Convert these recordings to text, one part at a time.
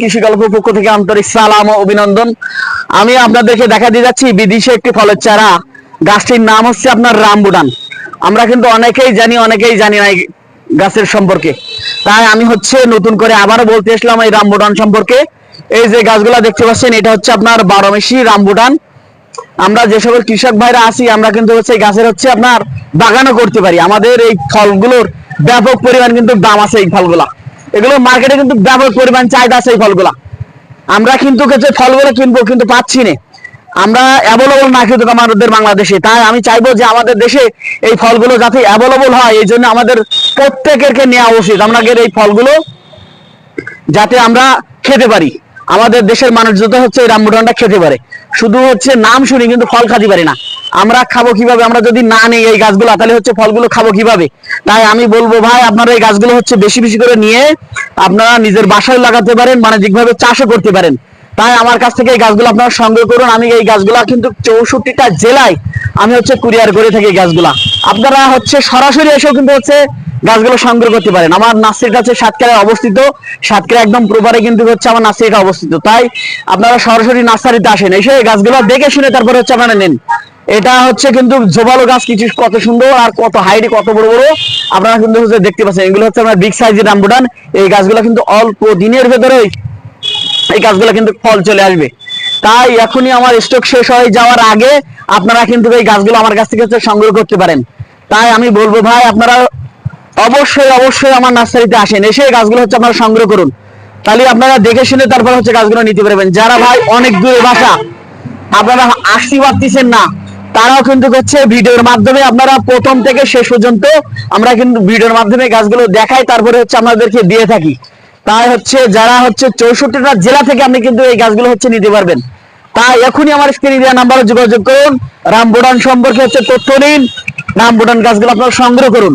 কৃষি পক্ষ থেকে আন্তরিক সালাম ও অভিনন্দন। আমি আপনাদেরকে দেখা দিয়ে যাচ্ছি বিদেশে একটি ফলের চারা। গাছটির নাম হচ্ছে আপনার আমরা কিন্তু অনেকেই জানি অনেকেই জানি না গাছের সম্পর্কে। তাই আমি হচ্ছে নতুন করে আবারও বলতে এসলাম এই রামবুটান সম্পর্কে। এই যে গাছগুলা দেখতে পাচ্ছেন, এটা হচ্ছে আপনার বারোমেশি রামবুটান। আমরা যে সকল কৃষক ভাইরা আছি, আমরা কিন্তু হচ্ছে গাছের হচ্ছে আপনার বাগানও করতে পারি। আমাদের এই ফলগুলোর ব্যাপক পরিমাণ কিন্তু দাম আছে এই ফলগুলা। এগুলো মার্কেটে কিন্তু ব্যাপক পরিমাণ চাহিদা আছে এই ফলগুলা। আমরা কিন্তু ফলগুলো কিনবো কিন্তু পাচ্ছি না। আমরা অ্যাভেলেবল না কিন্তু আমাদের বাংলাদেশে। তাই আমি চাইব যে আমাদের দেশে এই ফলগুলো যাতে অ্যাভেলেবল হয়, এই জন্য আমাদের প্রত্যেকেরকে নেওয়া উচিত। আমাদের এই ফলগুলো যাতে আমরা খেতে পারি। আমাদের দেশের মানুষ যত হচ্ছে এই রামবুটানটা খেতে পারে। শুধু হচ্ছে নাম শুনি কিন্তু ফল খাতে পারি না। আমরা খাব কীভাবে? আমরা যদি না নেই এই গাছগুলো, তাহলে হচ্ছে ফলগুলো খাব কীভাবে? তাই আমি বলব ভাই, আপনারা এই গাছগুলো হচ্ছে বেশি বেশি করে নিয়ে আপনারা নিজের বাসায় লাগাতে পারেন, বাণিজ্যিকভাবে চাষও করতে পারেন। তাই আমার কাছ থেকে এই গাছগুলো আপনারা সংগ্রহ করুন। আমি এই গাছগুলা কিন্তু চৌষট্টিটা জেলায় আমি হচ্ছে কুরিয়ার করে থাকি গাছগুলা। আপনারা হচ্ছে সরাসরি এসেও কিন্তু হচ্ছে গাছগুলো সংগ্রহ করতে পারেন। আমার নার্সারিটা হচ্ছে সাতক্ষীরায় অবস্থিত। সাতক্ষীরা একদম প্রপারে কিন্তু হচ্ছে আমার নার্সারিটা অবস্থিত। তাই আপনারা সরাসরি নার্সারিতে আসেন। এসে গাছগুলো দেখে শুনে তারপরে হচ্ছে আপনারা নেন। এটা হচ্ছে কিন্তু জোবালো গাছ, কিছু কত সুন্দর আর কত হাইটে, কত বড় বড়। আপনারা কিন্তু হচ্ছে দেখতে পাচ্ছেন, এগুলো হচ্ছে আপনার বিগ সাইজের রামবুটান। এই গাছগুলো কিন্তু অল্প দিনের ভেতরেই এই গাছগুলো কিন্তু ফল চলে আসবে। তাই এখনই আমার স্টক শেষ হয়ে যাওয়ার আগে আপনারা কিন্তু এই গাছগুলো আমার কাছ থেকে সংগ্রহ করতে পারেন। তাই আমি বলব ভাই, আপনারা অবশ্যই অবশ্যই আমার নার্সারিতে আসেন। এসে গাছগুলো হচ্ছে আপনারা সংগ্রহ করুন। তাহলে আপনারা দেখে শুনে তারপর হচ্ছে গাছগুলো নিতে পারবেন। যারা ভাই অনেক দূরে বাসা, আপনারা আসতে পারতেছেন না, তারাও কিন্তু হচ্ছে ভিডিওর মাধ্যমে আপনারা প্রথম থেকে শেষ পর্যন্ত আমরা কিন্তু ভিডিওর মাধ্যমে গাছগুলো দেখাই, তারপরে হচ্ছে আপনাদেরকে দিয়ে থাকি। তাই হচ্ছে যারা হচ্ছে চৌষট্টিটা জেলা থেকে আপনি কিন্তু এই গাছগুলো হচ্ছে নিতে পারবেন। তাই এখনই আমার স্ক্রিনে দেওয়া নাম্বারে যোগাযোগ করুন। রামবুটান সম্পর্কে হচ্ছে তথ্য নিন। রামবুটান গাছগুলো আপনারা সংগ্রহ করুন।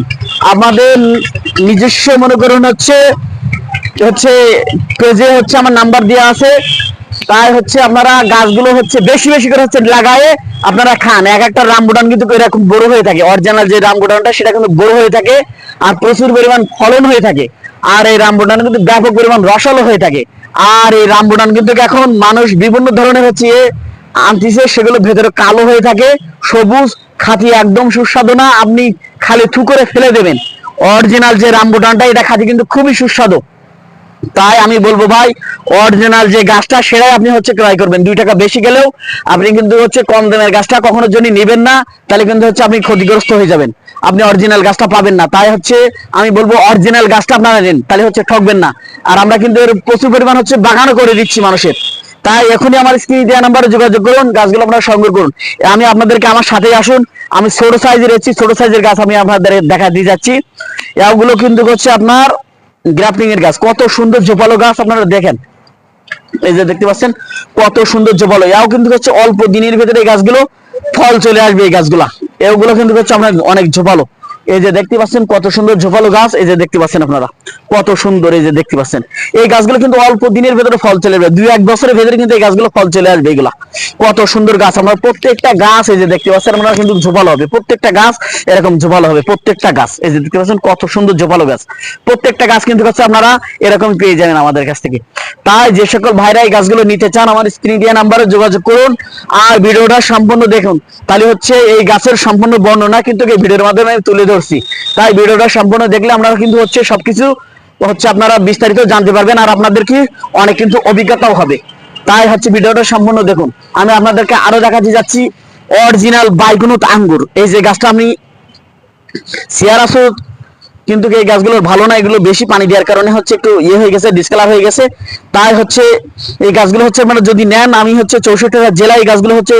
আমাদের নিজস্ব মনে করুন হচ্ছে হচ্ছে পেজে হচ্ছে আমার নাম্বার দেওয়া আছে। তাই হচ্ছে আপনারা গাছগুলো হচ্ছে বেশি বেশি করে হচ্ছে লাগায়ে আপনারা খান। এক একটা রামবুটান কিন্তু এরকম বড় হয়ে থাকে। অরিজিনাল যে রামবুটানটা, সেটা কিন্তু বড় হয়ে থাকে আর প্রচুর পরিমাণ ফলন হয়ে থাকে। আর এই রামবুটান কিন্তু ব্যাপক পরিমাণ রসালো হয়ে থাকে। আর এই রামবুটান কিন্তু এখন মানুষ বিভিন্ন ধরনের হচ্ছে আনতিছে সেগুলো ভেতরে কালো হয়ে থাকে, সবুজ খাতি একদম সুস্বাদু না, আপনি খালি থু করে ফেলে দেবেন। অরিজিনাল যে রামবুটানটা, এটা খাতি কিন্তু খুবই সুস্বাদু। তাই আমি বলব ভাই অরিজিনাল যে গাছটা, সেটাই আপনি হচ্ছে ক্রয় করবেন। দুই টাকা বেশি গেলেও আপনি কিন্তু হচ্ছে কম দামের গাছটা কখনো জন্য নেবেন না, তাহলে কিন্তু হচ্ছে আপনি ক্ষতিগ্রস্ত হয়ে যাবেন। আপনি অরিজিনাল গাছটা পাবেন না। তাই হচ্ছে আমি বলব অরিজিনাল গাছটা আপনারা নেন, তাহলে হচ্ছে ঠকবেন না। আর আমরা কিন্তু এর প্রচুর পরিমাণ হচ্ছে বাগানও করে দিচ্ছি মানুষের। তাই এখনই আমার স্ক্রিনে দেওয়া নাম্বারে যোগাযোগ করুন, গাছগুলো আপনারা সংগ্রহ করুন। আমি আপনাদেরকে আমার সাথে আসুন, আমি ছোট সাইজের এসেছি, ছোট সাইজের গাছ আমি আপনাদের দেখা দিয়ে যাচ্ছি। এগুলো কিন্তু হচ্ছে আপনার গ্রাফটিং এর গাছ, কত সুন্দর ঝোপালো গাছ আপনারা দেখেন। এই যে দেখতে পাচ্ছেন, কত সুন্দর ঝোপালো এও কিন্তু হচ্ছে অল্প দিনের ভিতরে এই গাছগুলো ফল চলে আসবে এই গাছগুলা। এগুলো কিন্তু হচ্ছে আপনার অনেক ঝোপালো এই যে দেখতে পাচ্ছেন কত সুন্দর ঝোপালো গাছ, এই যে দেখতে পাচ্ছেন আপনারা। কত সুন্দর এই যে দেখতে পাচ্ছেন। এই গাছগুলো কিন্তু অল্প দিনের ভেতরে ফল চলে আসবে দুই এক বছরের ভেতরে কিন্তু এই গাছগুলো ফল চলে আসবে এগুলা। কত সুন্দর গাছ। আমরা প্রত্যেকটা গাছ এই যে দেখতে পাচ্ছেন, আপনারা কিন্তু ঝোপালো হবে। প্রত্যেকটা গাছ এরকম ঝোপালো হবে। প্রত্যেকটা গাছ। এই যে দেখতে পাচ্ছেন, কত সুন্দর ঝোপালো গাছ। প্রত্যেকটা গাছ কিন্তু হচ্ছে আপনারা এরকম পেয়ে যাবেন আমাদের কাছ থেকে। তাই যে সকল ভাইরা এই গাছগুলো নিতে চান আমার স্ক্রিন দেওয়া নাম্বারে যোগাযোগ করুন। আর ভিডিওটা সম্পূর্ণ দেখুন। তাহলে হচ্ছে এই গাছের সম্পূর্ণ বর্ণনা কিন্তু এই ভিডিওর মাধ্যমে তুলে তুলে ধরছি তাই ভিডিওটা সম্পূর্ণ দেখলে আপনারা কিন্তু হচ্ছে সবকিছু হচ্ছে আপনারা বিস্তারিত জানতে পারবেন আর আপনাদের কি অনেক কিন্তু অভিজ্ঞতাও হবে। তাই হচ্ছে ভিডিওটা সম্পূর্ণ দেখুন। আমি আপনাদেরকে আরও দেখাতে যাচ্ছি অরিজিনাল বাইগুনুত আঙ্গুর। এই যে গাছটা আমি সিয়ারাসুদ কিন্তু এই গাছগুলোর ভালো না? এগুলো বেশি পানি দেওয়ার কারণে হচ্ছে একটু ইয়ে হয়ে গেছে ডিসকালার হয়ে গেছে। তাই হচ্ছে এই গাছগুলো হচ্ছে আপনারা যদি নেন, আমি হচ্ছে চৌষট্টি জেলায় এই গাছগুলো হচ্ছে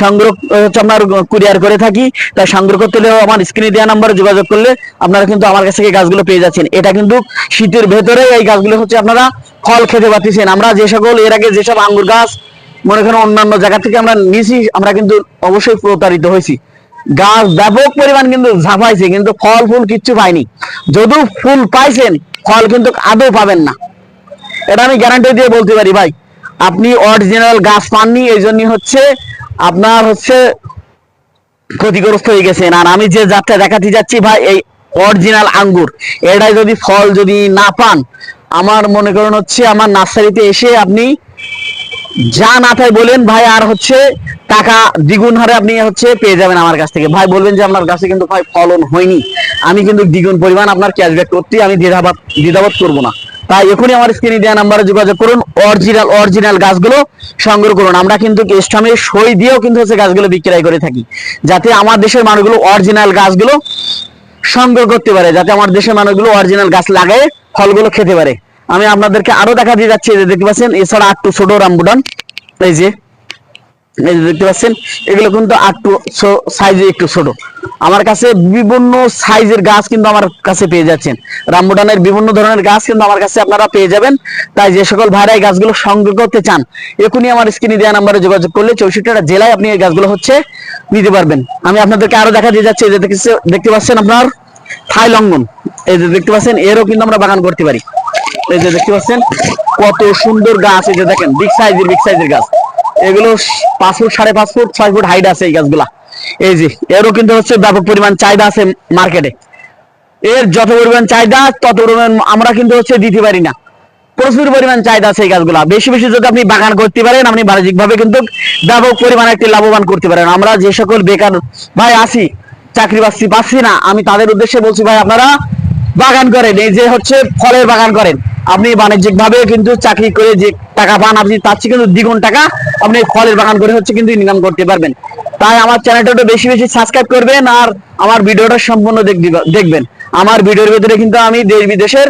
সংগ্রহ, হচ্ছে আপনার কুরিয়ার করে থাকি। তাই সংগ্রহ করতে হলেও আমার স্ক্রিনে দেওয়া নাম্বারে যোগাযোগ করলে আপনারা কিন্তু আমার কাছ থেকে গাছগুলো পেয়ে যাচ্ছেন। এটা কিন্তু শীতের ভেতরে এই গাছগুলো হচ্ছে আপনারা ফল খেতে পারতেছেন। আমরা যে সকল, এর আগে যেসব আঙ্গুর গাছ, মনে করেন অন্যান্য জায়গা থেকে আমরা নিয়েছি, আমরা কিন্তু অবশ্যই প্রতারিত হয়েছি। গাছ ব্যাপক পরিমাণ কিন্তু ঝাঁপাইছে, কিন্তু ফল, ফুল কিচ্ছু পাইনি যদিও ফুল পাইছেন, ফল কিন্তু আদৌ পাবেন না। এটা আমি গ্যারান্টি দিয়ে বলতে পারি ভাই। আপনি অরিজিনাল গাছ পাননি, এই জন্য হচ্ছে আপনার হচ্ছে ক্ষতিগ্রস্ত হয়ে গেছেন। আর আমি যে যাত্রা দেখাতে যাচ্ছি ভাই, এই অরিজিনাল আঙ্গুর, এটাই যদি ফল যদি না পান, আমার মনে করেন হচ্ছে আমার নার্সারিতে এসে আপনি যা না বলেন ভাই, আর হচ্ছে টাকা দ্বিগুণ হারে আপনি হচ্ছে পেয়ে যাবেন আমার কাছ থেকে। ভাই বলবেন যে আপনার কাছে কিন্তু ভাই ফলন হয়নি। আমি কিন্তু দ্বিগুণ পরিমাণ আপনার ক্যাশব্যাক করতে আমি দ্বিধাবাদ, দ্বিধাবোধ করব না। তাই এখনই আমার স্ক্রিনে দেওয়া নাম্বারে যোগাযোগ করুন অরিজিনাল অরিজিনাল গাছগুলো সংগ্রহ করুন। আমরা কিন্তু স্টামে সই দিয়েও কিন্তু হচ্ছে গাছগুলো বিক্রয় করে থাকি, যাতে আমার দেশের মানুষগুলো অরিজিনাল গাছগুলো সংগ্রহ করতে পারে, যাতে আমার দেশের মানুষগুলো অরিজিনাল গাছ লাগায় ফলগুলো খেতে পারে। আমি আপনাদেরকে আরও দেখা দিয়ে যাচ্ছি দেখতে পাচ্ছেন, এছাড়া আটটু ছোট রামবুটান এই যে। এই যে দেখতে পাচ্ছেন, এগুলো কিন্তু আটটু সাইজে একটু ছোট। আমার কাছে বিভিন্ন সাইজের গাছ কিন্তু আমার কাছে পেয়ে যাচ্ছেন। রামবুটানের বিভিন্ন ধরনের গাছ কিন্তু আমার কাছে আপনারা পেয়ে যাবেন। তাই যে সকল ভাইরা এই গাছগুলো সংগ্রহ করতে চান, এখনই আমার স্ক্রিনে দেওয়া নাম্বারে যোগাযোগ করলে চৌষট্টিটা জেলায় আপনি এই গাছগুলো হচ্ছে নিতে পারবেন। আমি আপনাদেরকে আরও দেখা দিয়ে যাচ্ছি যে দেখতে পাচ্ছেন আপনার থাই লঙ্ঘন এই যে দেখতে পাচ্ছেন, এরও কিন্তু আমরা বাগান করতে পারি। এই যে দেখতে পাচ্ছেন, কত সুন্দর গাছ, এই যে দেখেন বিগ সাইজের বিগ সাইজের গাছ। এগুলো পাঁচ ফুট সাড়ে পাঁচ ফুট, ছয় ফুট হাইট আছে এই গাছগুলা। এই যে, এরও কিন্তু হচ্ছে ব্যাপক পরিমাণ চাহিদা আছে মার্কেটে এর যত পরিমাণ চাহিদা, তত পরিমাণ আমরা কিন্তু হচ্ছে দিতে পারি না। প্রচুর পরিমাণ চাহিদা আছে এই গাছগুলা। বেশি বেশি যদি আপনি বাগান করতে পারেন, আপনি বাণিজ্যিক ভাবে কিন্তু ব্যাপক পরিমাণে একটি লাভবান করতে পারেন। আমরা যে সকল বেকার ভাই আছি, চাকরি বাকরি পাচ্ছি না, আমি তাদের উদ্দেশ্যে বলছি ভাই, আপনারা বাগান করেন। এই যে হচ্ছে ফলের বাগান করেন। আপনি বাণিজ্যিক ভাবে কিন্তু চাকরি করে যে টাকা পান, আপনি তার চেয়ে কিন্তু দ্বিগুণ টাকা আপনি ফলের বাগান করে হচ্ছে কিন্তু ইনকাম করতে পারবেন। তাই আমার চ্যানেলটা একটু বেশি বেশি সাবস্ক্রাইব করবেন আর আমার ভিডিওটা সম্পূর্ণ দেখবেন। আমার ভিডিওর ভিতরে কিন্তু আমি দেশ বিদেশের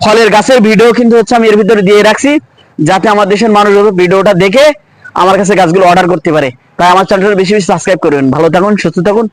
ফলের গাছের ভিডিও কিন্তু হচ্ছে আমি এর ভিতরে দিয়ে রাখছি, যাতে আমার দেশের মানুষ ভিডিওটা দেখে আমার কাছে গাছগুলো অর্ডার করতে পারে। তাই আমার চ্যানেলটা বেশি বেশি সাবস্ক্রাইব করবেন। ভালো থাকুন, সুস্থ থাকুন